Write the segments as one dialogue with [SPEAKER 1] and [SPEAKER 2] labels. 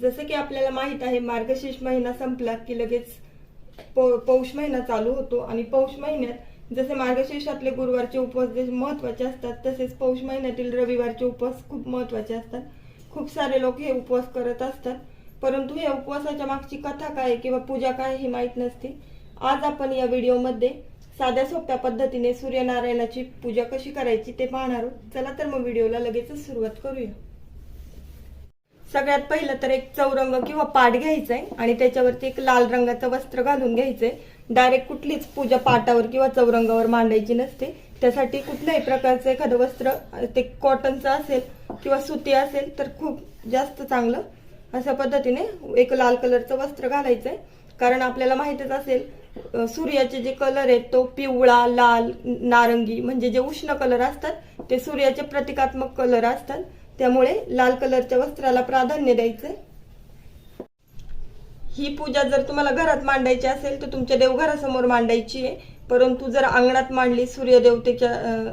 [SPEAKER 1] जसं की आपल्याला माहीत आहे मार्गशीर्ष महिना संपला की लगेच पौ- पौष महिना चालू होतो. आणि पौष महिन्यात जसे मार्गशीर्षातले गुरुवारचे उपवास महत्त्वाचे असतात तसेच पौष महिन्यातील रविवारचे उपवास खूप महत्त्वाचे असतात. खूप सारे लोक हे उपवास करत असतात. परंतु या उपवासाच्या मागची कथा काय आहे किंवा पूजा काय हे ही माहीत नसते. आज आपण या व्हिडिओमध्ये साध्या सोप्या पद्धतीने सूर्यनारायणाची पूजा कशी करायची ते पाहणार आहोत. चला तर मग व्हिडिओला लगेचच सुरुवात करूया. सगळ्यात पहिलं तर एक चौरंग किंवा पाट घ्यायचंय आणि त्याच्यावरती एक लाल रंगाचं वस्त्र घालून घ्यायचंय. डायरेक्ट कुठलीच पूजा पाटावर किंवा चौरंगावर मांडायची नसते. त्यासाठी कुठल्याही प्रकारचं एखादं वस्त्र ते कॉटनचं असेल किंवा सुती असेल तर खूप जास्त चांगलं. अशा पद्धतीने एक लाल कलरचं वस्त्र घालायचंय. कारण आपल्याला माहितच असेल सूर्याचे जे कलर आहेत तो पिवळा लाल नारंगी म्हणजे जे उष्ण कलर असतात ते सूर्याचे प्रतिकात्मक कलर असतात. त्यामुळे लाल कलरच्या वस्त्राला प्राधान्य द्यायचं ही पूजा जर तुम्हाला घरात मांडायची असेल तर तुमच्या देवघरासमोर मांडायची आहे. परंतु जर अंगणात मांडली सूर्यदेवतेच्या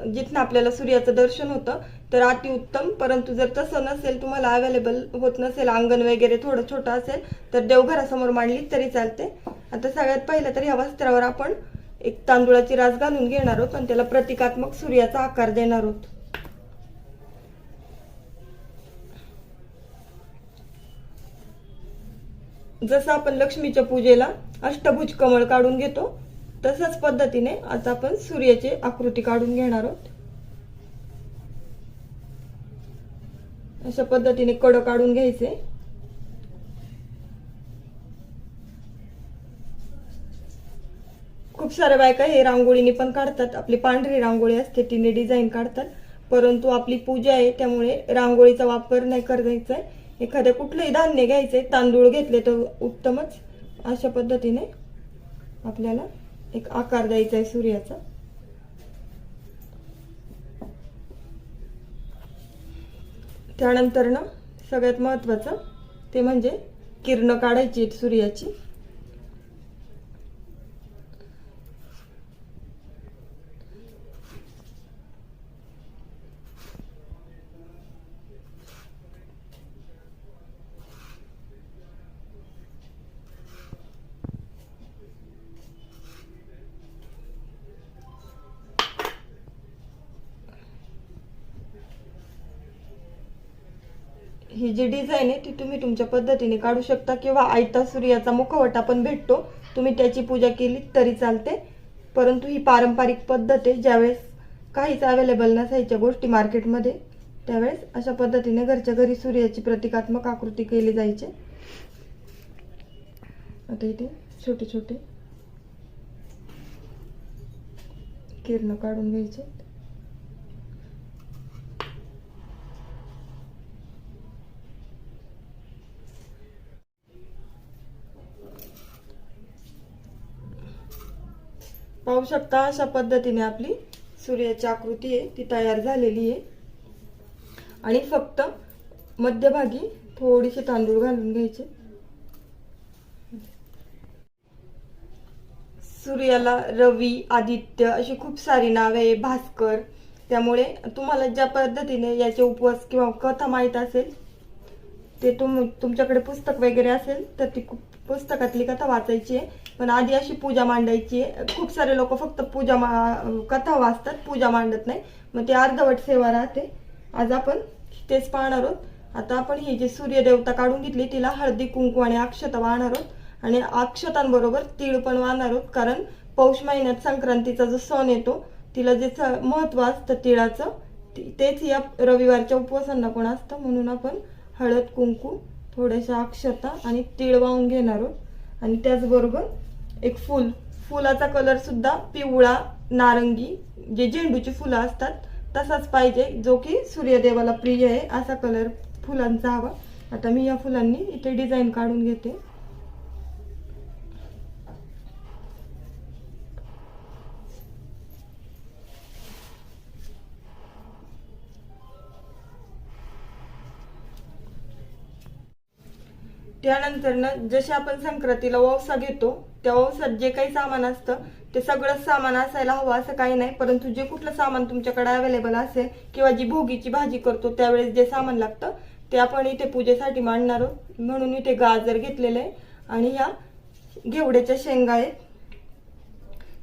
[SPEAKER 1] जिथनं आपल्याला सूर्याचं दर्शन होतं तर अतिउत्तम. परंतु जर तसं नसेल तुम्हाला अवेलेबल होत नसेल अंगण वगैरे थोडं छोटं असेल तर देवघरासमोर मांडली तरी चालते आता सगळ्यात पहिलं तर ह्या वस्त्रावर आपण एक तांदुळाची रास घालून घेणार आहोत आणि त्याला प्रतिकात्मक सूर्याचा आकार देणार आहोत. जसं आपण लक्ष्मीच्या पूजेला अष्टभुज कमळ काढून घेतो तसंच पद्धतीने आता आपण सूर्याची आकृती काढून घेणार आहोत. अशा पद्धतीने कड काढून घ्यायचे. खूप साऱ्या बायका हे रांगोळीने पण काढतात. आपली पांढरी रांगोळी असते तिने डिझाईन काढतात. परंतु आपली पूजा आहे त्यामुळे रांगोळीचा वापर नाही करायचा आहे. एखाद्या कुठलंही धान्य घ्यायचंय तांदूळ घेतले तर उत्तमच अशा पद्धतीने आपल्याला एक आकार द्यायचा आहे सूर्याचा. त्यानंतर ना सगळ्यात महत्वाचं ते म्हणजे किरण काढायची आहेत सूर्याची. ही जी डिझाईन आहे ती तुम्ही तुमच्या पद्धतीने काढू शकता किंवा आयता सूर्याचा मुखवटा पण भेटतो. तुम्ही त्याची पूजा केली तरी चालते. परंतु ही पारंपरिक पद्धत आहे ज्यावेळेस काहीच अवेलेबल नसायच्या गोष्टी मार्केटमध्ये त्यावेळेस अशा पद्धतीने घरच्या घरी सूर्याची प्रतिकात्मक आकृती केली जायची. आता इथे छोटे छोटे किरण काढून घ्यायचे. पाहू शकता अशा पद्धतीने आपली सूर्याची आकृती आहे ती तयार झालेली आहे. आणि फक्त मध्यभागी थोडीशी तांदूळ घालून घ्यायचे. सूर्याला रवी आदित्य अशी खूप सारी नावे आहे भास्कर. त्यामुळे तुम्हाला ज्या पद्धतीने याचे उपवास किंवा कथा माहीत असेल ते तुम तुमच्याकडे पुस्तक वगैरे असेल तर ती कु- पुस्तकातली कथा वाचायची आहे. पण आधी अशी पूजा मांडायची. आहे खूप सारे लोक फक्त पूजा मा कथा वाचतात पूजा मांडत नाही. मग ते अर्धवट सेवा राहते. आज आपण तेच पाहणार आहोत. आता आपण ही जी सूर्यदेवता काढून घेतली तिला हळदी कुंकू आणि अक्षता वाहणार आहोत. आणि अक्षतांबरोबर तीळ पण वाहणार आहोत. कारण पौष महिन्यात संक्रांतीचा जो सण येतो तिला जे महत्त्व असतं तिळाचं तेच या रविवारच्या उपवासांना पण असतं. म्हणून आपण हळद कुंकू थोड्याशा अक्षता आणि तीळ वाहून घेणार आहोत. आणि त्याचबरोबर एक फुल. फुलाचा कलर सुद्धा पिवळा नारंगी जे झेंडूची फुलं असतात तसाच पाहिजे. जो की सूर्यदेवाला प्रिय आहे असा कलर फुलांचा हवा. आता मी या फुलांनी इथे डिझाईन काढून घेते. त्यानंतर ना जसे आपण संक्रांतीला वावसा घेतो तेव्हा जे काही सामान असतं. ते सगळंच सामान असायला हवं असं काही नाही. परंतु जे कुठलं सामान तुमच्याकडे अवेलेबल असेल किंवा जी भोगीची भाजी करतो त्यावेळेस जे सामान लागतं ते आपण इथे पूजेसाठी मांडणार आहोत. म्हणून इथे गाजर घेतलेलं आहे आणि ह्या घेवड्याच्या शेंगा आहेत.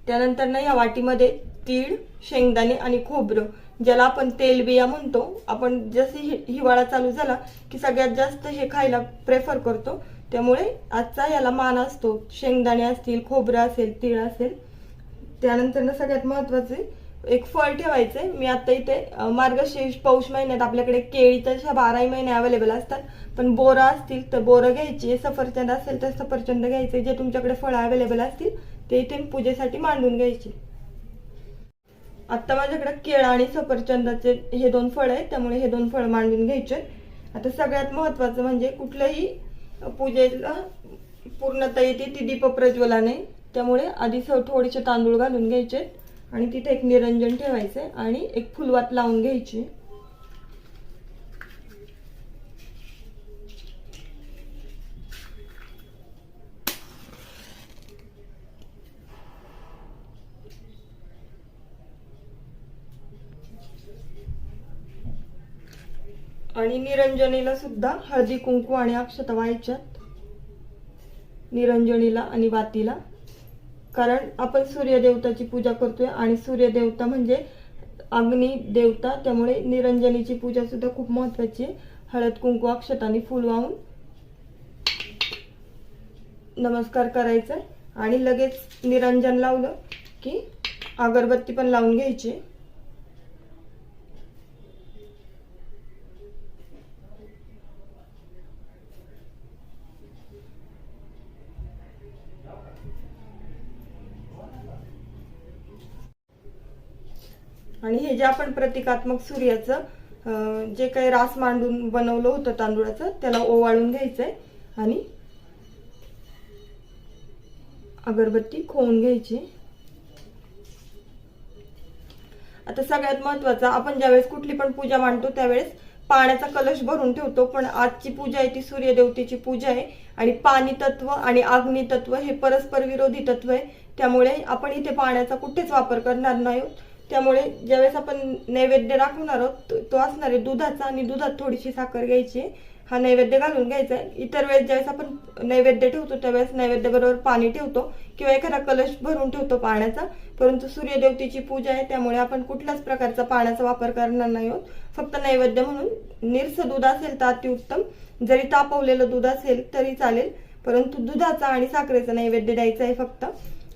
[SPEAKER 1] त्यानंतर ना या वाटीमध्ये तीळ शेंगदाणे आणि खोबरं ज्याला आपण तेलबिया म्हणतो. आपण जसे हिवाळा चालू झाला की सगळ्यात जास्त हे खायला प्रेफर करतो. त्यामुळे आजचा याला मान असतो. शेंगदाणे असतील खोबरं असेल तीळ असेल. त्यानंतर ना सगळ्यात महत्त्वाचे एक फळ ठेवायचंय. मी आता इथे मार्गशीर्ष पौष महिन्यात आपल्याकडे केळी तशा बाराही महिने अवेलेबल असतात. पण बोरं असतील तर बोरं घ्यायची सफरचंद असेल तर सफरचंद घ्यायचे जे तुमच्याकडे फळं अवेलेबल असतील ते इथे पूजेसाठी मांडून घ्यायची आता माझ्याकडे केळं आणि सफरचंदाचे हे दोन फळ आहेत. त्यामुळे हे दोन फळ मांडून घ्यायचे आता सगळ्यात महत्वाचं म्हणजे कुठलंही पूजेला पूर्णता येते ती दीप प्रज्वलाने त्यामुळे आधी स- थोडेसे तांदूळ घालून घ्यायचे आणि तिथे एक निरंजन ठेवायचे आणि एक फुलवात लावून घ्यायची. आणि निरंजनीला सुद्धा हळदी कुंकू आणि अक्षता व्हायच्यात निरंजनीला आणि वातीला. कारण आपण सूर्यदेवताची पूजा करतोय आणि सूर्यदेवता म्हणजे अग्नी देवता त्यामुळे निरंजनीची पूजा सुद्धा खूप महत्वाची आहे. हळद कुंकू अक्षताने फुल वाहून नमस्कार करायचा आणि लगेच निरंजन लावलं की अगरबत्ती पण लावून घ्यायची. आणि हे जे आपण प्रतिकात्मक सूर्याचं जे काही रास मांडून बनवलं होतं तांदूळाचं त्याला ओवाळून घ्यायचंय आणि अगरबत्ती खोवून घ्यायची. आता सगळ्यात महत्वाचं आपण ज्यावेळेस कुठली पण पूजा मांडतो त्यावेळेस पाण्याचा कलश भरून ठेवतो पण आजची पूजा आहे ती सूर्यदेवतेची पूजा आहे. आणि पाणी तत्व आणि अग्नी तत्व हे परस्पर विरोधी तत्व आहे. त्यामुळे आपण इथे पाण्याचा कुठेच वापर करणार नाही त्यामुळे ज्यावेळेस आपण नैवेद्य दाखवणार आहोत तो- असणार आहे दुधाचा आणि दुधात थोडीशी साखर घ्यायची. हा नैवेद्य घालून घ्यायचा आहे. इतर वेळेस ज्यावेळेस आपण नैवेद्य ठेवतो त्यावेळेस नैवेद्य बरोबर पाणी ठेवतो किंवा एखादा कलश भरून ठेवतो पाण्याचा. परंतु सूर्यदेवतेची पूजा आहे त्यामुळे आपण कुठल्याच प्रकारचा पाण्याचा वापर करणार नाही आहोत. फक्त नैवेद्य म्हणून. निरस दूध असेल तर अतिउत्तम. जरी तापवलेलं दूध असेल तरी चालेल. परंतु दुधाचा आणि साखरेचा नैवेद्य द्यायचा आहे फक्त.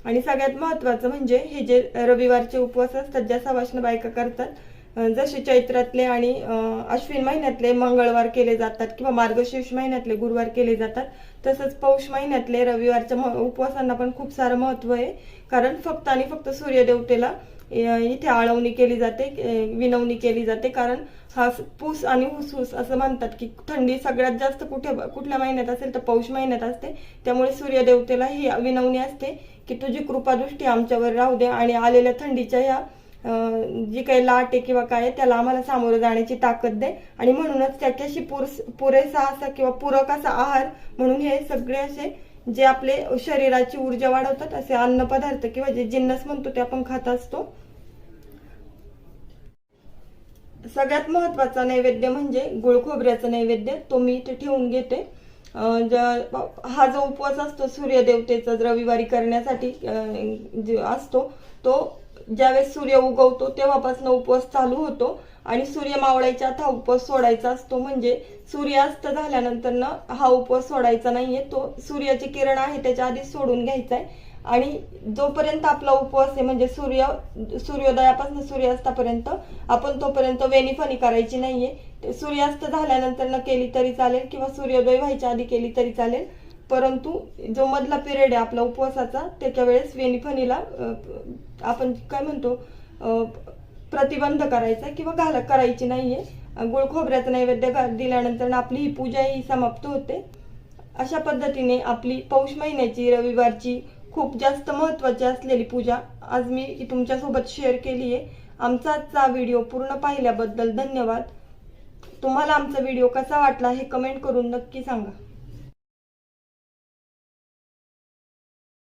[SPEAKER 1] आणि सगळ्यात महत्वाचं म्हणजे हे जे रविवारचे उपवास असतात ज्या सवाष्ण बायका करतात जसे चैत्रातले आणि अश्विन महिन्यातले मंगळवार केले जातात किंवा मार्गशीर्ष महिन्यातले गुरुवार केले जातात तसंच पौष महिन्यातले रविवारच्या उपवासांना पण खूप सारं महत्त्व आहे. कारण फक्त आणि फक्त सूर्यदेवतेला इथे आळवणी केली जाते विनवणी केली जाते. कारण हा पूस आणि हुसहुस असं म्हणतात की थंडी सगळ्यात जास्त कुठे कुठल्या महिन्यात असेल तर पौष महिन्यात असते. त्यामुळे सूर्यदेवतेला ही विनवणी असते की तुझी कृपादृष्टी आमच्यावर राहू दे आणि आलेल्या थंडीच्या ह्या जी काही लाट आहे किंवा काय आहे, त्याला आम्हाला सामोरं जाण्याची ताकद दे. आणि म्हणूनच त्याच्याशी पुरस पुरेसा असा किंवा पूरक असा आहार म्हणून हे सगळे असे जे आपले शरीराची ऊर्जा वाढवतात असे अन्न पदार्थ किंवा जे जिन्नस म्हणतो ते आपण खात असतो. सगळ्यात महत्त्वाचा नैवेद्य म्हणजे गुळ खोबऱ्याचा नैवेद्य. तो मी इथे ठेवून घेते. हा जो उपवास असतो सूर्यदेवतेचा रविवारी करण्यासाठी असतो तो ज्यावेळेस सूर्य उगवतो तेव्हापासून उपवास चालू होतो. आणि सूर्य मावळायच्या आत हा उपवास सोडायचा असतो म्हणजे सूर्यास्त झाल्यानंतर हा उपवास सोडायचा नाहीये. तो सूर्याची किरण आहे त्याच्या आधी सोडून घ्यायचा आहे आणि जोपर्यंत आपला उपवास आहे म्हणजे सूर्य सूर्योदयापासून सूर्यास्तापर्यंत आपण तोपर्यंत वेणीफणी करायची नाहीये. सूर्यास्त झाल्यानंतर न केली तरी चालेल किंवा सूर्योदय व्हायच्या आधी केली तरी चालेल. परंतु जो मधला पिरियड आहे आपला उपवासाचा त्याच्या वेळेस वेणीफणीला आपण काय म्हणतो प्रतिबंध करायचा किंवा घाल करायची नाहीये. गुळ खोबऱ्याचं नैवेद्य दिल्यानंतर आपली ही पूजा ही समाप्त होते. अशा पद्धतीने आपली पौष महिन्याची रविवारची खूप जास्त महत्वाची असलेली पूजा आज मी तुमच्यासोबत शेअर केली आहे. आमचा आजचा व्हिडिओ पूर्ण पाहिल्याबद्दल धन्यवाद. तुम्हाला आमचा व्हिडिओ कसा वाटला हे कमेंट करून नक्की सांगा.